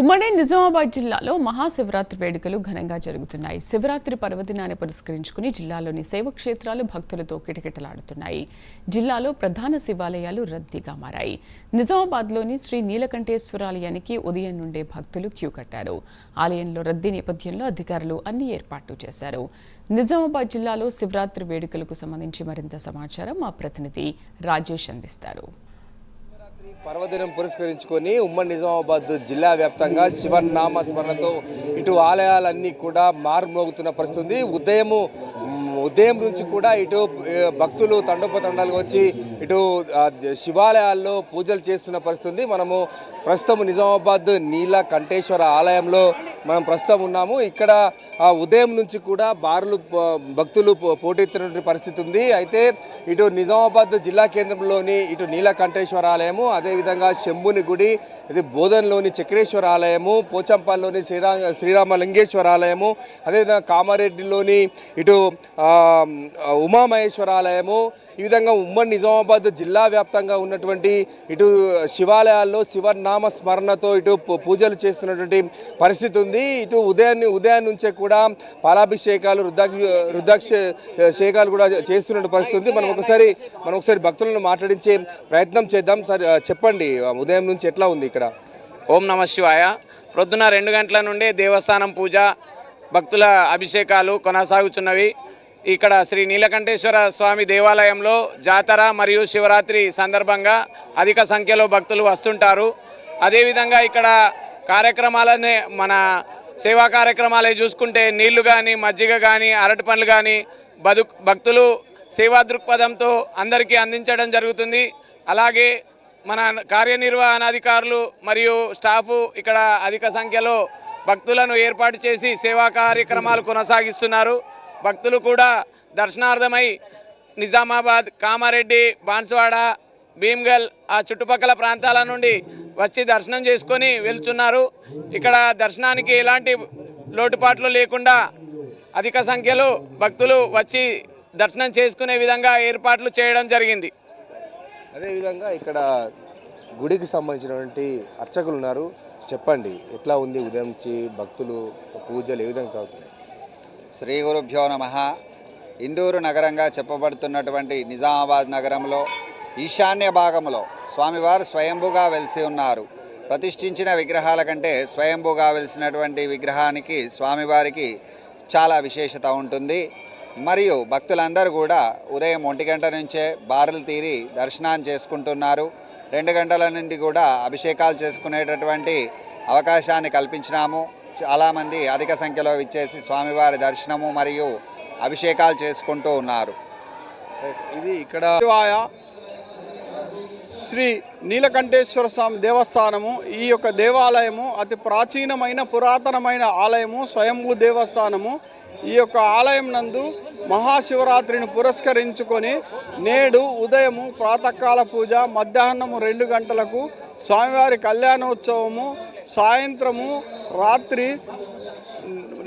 ఉమ్మడి నిజామాబాద్ జిల్లాలో మహాశివరాత్రి వేడుకలు ఘనంగా జరుగుతున్నాయి. శివరాత్రి పర్వదినాన్ని పురస్కరించుకుని జిల్లాలోని శైవక్షేత్రాలు భక్తులతో కిటకిటలాడుతున్నాయి. జిల్లాలో ప్రధాన శివాలయాలు రద్దీగా మారాయి. నిజామాబాద్లోని శ్రీ నీలకంఠేశ్వరాలయానికి ఉదయం నుండే భక్తులు క్యూ కట్టారు. ఆలయంలో రద్దీ నేపథ్యంలో అధికారులు అన్ని ఏర్పాట్లు చేశారు. నిజామాబాద్ జిల్లాలో శివరాత్రి వేడుకలకు సంబంధించి మరింత సమాచారం మా ప్రతినిధి రాజేష్ అందిస్తారు. పర్వదినం పురస్కరించుకొని ఉమ్మడి నిజామాబాద్ జిల్లా వ్యాప్తంగా శివనామ స్మరణతో ఇటు ఆలయాలన్నీ కూడా మారుమోగుతున్న పరిస్థితి ఉంది ఉదయము ఉదయం నుంచి కూడా ఇటు భక్తులు తండోపతండాలుగా వచ్చి ఇటు శివాలయాల్లో పూజలు చేస్తున్న పరిస్థితి మనము ప్రస్తుతం నిజామాబాద్ నీల కంఠేశ్వర ఆలయంలో మనం ప్రస్తుతం ఉన్నాము. ఇక్కడ ఉదయం నుంచి కూడా బారులు భక్తులు పో- పోటెత్తినటువంటి పరిస్థితి ఉంది. అయితే ఇటు నిజామాబాద్ జిల్లా కేంద్రంలోని ఇటు నీలకంఠేశ్వర ఆలయము అదేవిధంగా శంభుని గుడి ఇది బోధన్లోని చక్రేశ్వర ఆలయము పోచంపల్లిలోని శ్రీరా శ్రీరామలింగేశ్వర ఆలయము అదేవిధంగా కామారెడ్డిలోని ఇటు ఉమామహేశ్వర ఆలయము ఈ విధంగా ఉమ్మడి నిజామాబాద్ జిల్లా వ్యాప్తంగా ఉన్నటువంటి ఇటు శివాలయాల్లో శివనామ స్మరణతో ఇటు పూ- పూజలు చేస్తున్నటువంటి పరిస్థితి ఉంది. ఇటు ఉదయాన్ని ఉదయం నుంచే కూడా పాలాభిషేకాలు రుద్రాక్ష రుద్రాక్షేకాలు కూడా చేస్తున్న పరిస్థితి ఉంది. మనం ఒకసారి మనం ఒకసారి భక్తులను మాట్లాడించే ప్రయత్నం చేద్దాం. సార్ చెప్పండి ఉదయం నుంచి ఎట్లా ఉంది ఇక్కడ? ఓం నమ శివాయ. ప్రొద్దున రెండు గంటల నుండి దేవస్థానం పూజ భక్తుల అభిషేకాలు కొనసాగుతున్నవి. ఇక్కడ శ్రీ నీలకంఠేశ్వర స్వామి దేవాలయంలో జాతర మరియు శివరాత్రి సందర్భంగా అధిక సంఖ్యలో భక్తులు వస్తుంటారు. అదేవిధంగా ఇక్కడ కార్యక్రమాలనే మన సేవా కార్యక్రమాలే చూసుకుంటే నీళ్ళు కానీ మజ్జిగ కానీ అరటి పండ్లు కానీ బదు భక్తులు సేవా దృక్పథంతో అందరికీ అందించడం జరుగుతుంది. అలాగే మన కార్యనిర్వహణాధికారులు మరియు స్టాఫ్ ఇక్కడ అధిక సంఖ్యలో భక్తులను ఏర్పాటు చేసి సేవా కార్యక్రమాలు కొనసాగిస్తున్నారు. భక్తులు కూడా దర్శనార్థమై నిజామాబాద్ కామారెడ్డి బాన్సువాడ భీమ్గల్ ఆ చుట్టుపక్కల ప్రాంతాల నుండి వచ్చి దర్శనం చేసుకొని వెళ్తున్నారు. ఇక్కడ దర్శనానికి ఎలాంటి లోటుపాట్లు లేకుండా అధిక సంఖ్యలో భక్తులు వచ్చి దర్శనం చేసుకునే విధంగా ఏర్పాట్లు చేయడం జరిగింది. అదేవిధంగా ఇక్కడ గుడికి సంబంధించినటువంటి అర్చకులు ఉన్నారు. చెప్పండి ఎట్లా ఉంది ఉదయం భక్తులు పూజలు ఏ విధంగా సాగుతున్నాయి? శ్రీ గురుభ్యో నమ. ఇందూరు నగరంగా చెప్పబడుతున్నటువంటి నిజామాబాద్ నగరంలో ఈశాన్య భాగంలో స్వామివారు స్వయంభుగా వెలిసి ఉన్నారు. ప్రతిష్ఠించిన విగ్రహాల కంటే స్వయంభుగా వెలిసినటువంటి విగ్రహానికి స్వామివారికి చాలా విశేషత ఉంటుంది. మరియు భక్తులందరూ కూడా ఉదయం ఒంటి గంట నుంచే బారులు తీరి దర్శనాన్ని చేసుకుంటున్నారు. రెండు గంటల నుండి కూడా అభిషేకాలు చేసుకునేటటువంటి అవకాశాన్ని కల్పించినాము. చాలామంది అధిక సంఖ్యలో విచ్చేసి స్వామివారి దర్శనము మరియు అభిషేకాలు చేసుకుంటూ ఉన్నారు. ఇది ఇక్కడ శ్రీ నీలకంఠేశ్వర స్వామి దేవస్థానము. ఈ యొక్క దేవాలయము అతి ప్రాచీనమైన పురాతనమైన ఆలయము స్వయంభూ దేవస్థానము. ఈ యొక్క ఆలయం నందు మహాశివరాత్రిని పురస్కరించుకొని నేడు ఉదయము ప్రాతకాల పూజ మధ్యాహ్నము రెండు గంటలకు స్వామివారి కళ్యాణోత్సవము సాయంత్రము రాత్రి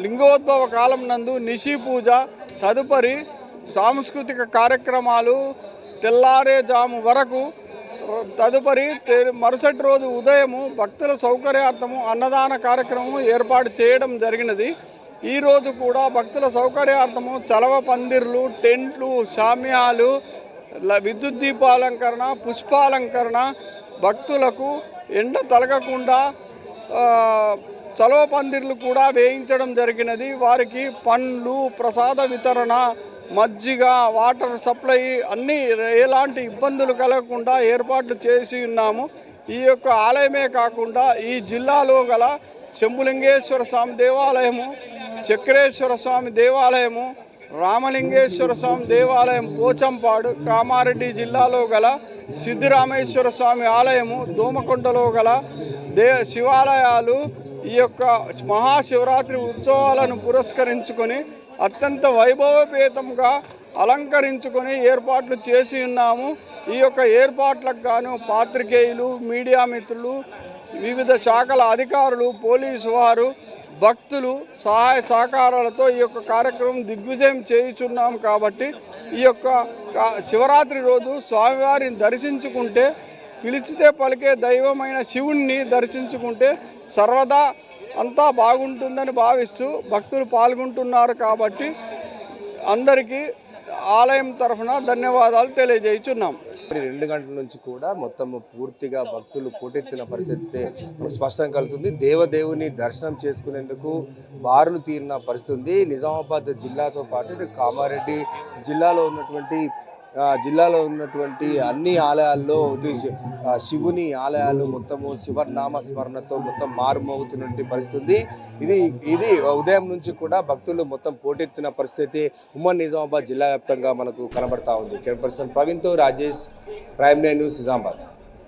లింగోద్భవ కాలం నందు నిశి పూజ తదుపరి సాంస్కృతిక కార్యక్రమాలు తెల్లారేజాము వరకు తదుపరి మరుసటి రోజు ఉదయము భక్తుల సౌకర్యార్థము అన్నదాన కార్యక్రమం ఏర్పాటు చేయడం జరిగినది. ఈరోజు కూడా భక్తుల సౌకర్యార్థము చలవ పందిర్లు టెంట్లు శామ్యాలు విద్యుత్ దీపాలంకరణ పుష్పాలంకరణ భక్తులకు ఎండ తలగకుండా చలవ పందిర్లు కూడా వేయించడం జరిగినది. వారికి పండ్లు ప్రసాద వితరణ మజ్జిగ వాటర్ సప్లై అన్నీ ఎలాంటి ఇబ్బందులు కలగకుండా ఏర్పాట్లు చేసి ఉన్నాము. ఈ యొక్క ఆలయమే కాకుండా ఈ జిల్లాలో గల శంభులింగేశ్వర స్వామి దేవాలయము చక్రేశ్వర స్వామి దేవాలయము రామలింగేశ్వర స్వామి దేవాలయం పోచంపాడు కామారెడ్డి జిల్లాలో గల సిద్ధిరామేశ్వర స్వామి ఆలయము దోమకొండలో గల దే శివాలయాలు ఈ యొక్క మహాశివరాత్రి ఉత్సవాలను పురస్కరించుకొని అత్యంత వైభవపేతంగా అలంకరించుకొని ఏర్పాట్లు చేసి ఉన్నాము. ఈ యొక్క ఏర్పాట్లకు గాను పాత్రికేయులు మీడియా మిత్రులు వివిధ శాఖల అధికారులు పోలీసు వారు భక్తులు సహాయ సహకారాలతో ఈ యొక్క కార్యక్రమం దిగ్విజయం చేయుచున్నాం కాబట్టి ఈ యొక్క శివరాత్రి రోజు స్వామివారిని దర్శించుకుంటే పిలిచితే పలికే దైవమైన శివుణ్ణి దర్శించుకుంటే సర్వదా అంతా బాగుంటుందని భావిస్తూ భక్తులు పాల్గొంటున్నారు కాబట్టి అందరికీ ఆలయం తరఫున ధన్యవాదాలు తెలియజేస్తున్నాం రెండు గంటల నుంచి కూడా మొత్తం పూర్తిగా భక్తులు పోటెత్తిన పరిస్థితి స్పష్టం కలుగుతుంది. దేవదేవుని దర్శనం చేసుకునేందుకు బారులు తీరిన పరిస్థితి ఉంది. నిజామాబాద్ జిల్లాతో పాటు కామారెడ్డి జిల్లాలో ఉన్నటువంటి జిల్లాలో ఉన్నటువంటి అన్ని ఆలయాల్లో శివుని ఆలయాలు మొత్తము శివనామ స్మరణతో మొత్తం మారుమోగుతున్నటువంటి పరిస్థితి. ఇది ఇది ఉదయం నుంచి కూడా భక్తులు మొత్తం పోటెత్తిన పరిస్థితి ఉమ్మడి నిజామాబాద్ జిల్లా వ్యాప్తంగా మనకు కనబడతా ఉంది. Camera person ప్రవీణ్తో Rajesh Prime Nine News Nizamabad.